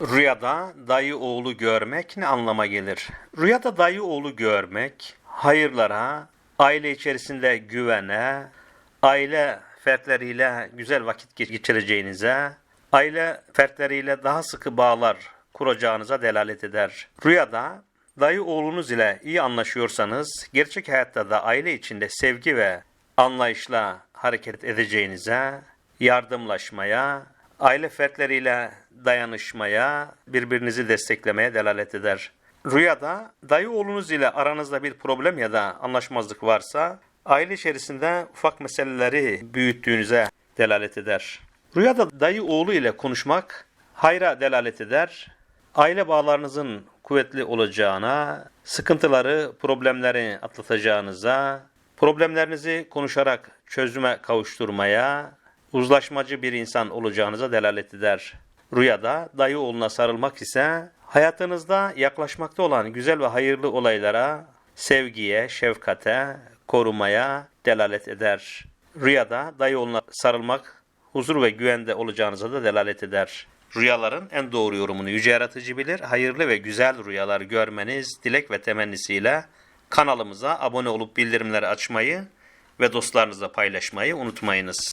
Rüyada dayı oğlu görmek ne anlama gelir? Rüyada dayı oğlu görmek hayırlara, aile içerisinde güvene, aile fertleriyle güzel vakit geçireceğinize, aile fertleriyle daha sıkı bağlar kuracağınıza delalet eder. Rüyada dayı oğlunuz ile iyi anlaşıyorsanız gerçek hayatta da aile içinde sevgi ve anlayışla hareket edeceğinize, yardımlaşmaya, aile fertleriyle dayanışmaya, birbirinizi desteklemeye delalet eder. Rüyada dayı oğlunuz ile aranızda bir problem ya da anlaşmazlık varsa aile içerisinde ufak meseleleri büyüttüğünüze delalet eder. Rüyada dayı oğlu ile konuşmak hayra delalet eder. Aile bağlarınızın kuvvetli olacağına, sıkıntıları, problemleri atlatacağınıza, problemlerinizi konuşarak çözüme kavuşturmaya, uzlaşmacı bir insan olacağınıza delalet eder. Rüyada dayı oğluna sarılmak ise hayatınızda yaklaşmakta olan güzel ve hayırlı olaylara, sevgiye, şefkate, korumaya delalet eder. Rüyada dayı oğluna sarılmak huzur ve güvende olacağınıza da delalet eder. Rüyaların en doğru yorumunu yüce yaratıcı bilir. Hayırlı ve güzel rüyalar görmeniz dilek ve temennisiyle kanalımıza abone olup bildirimleri açmayı ve dostlarınızla paylaşmayı unutmayınız.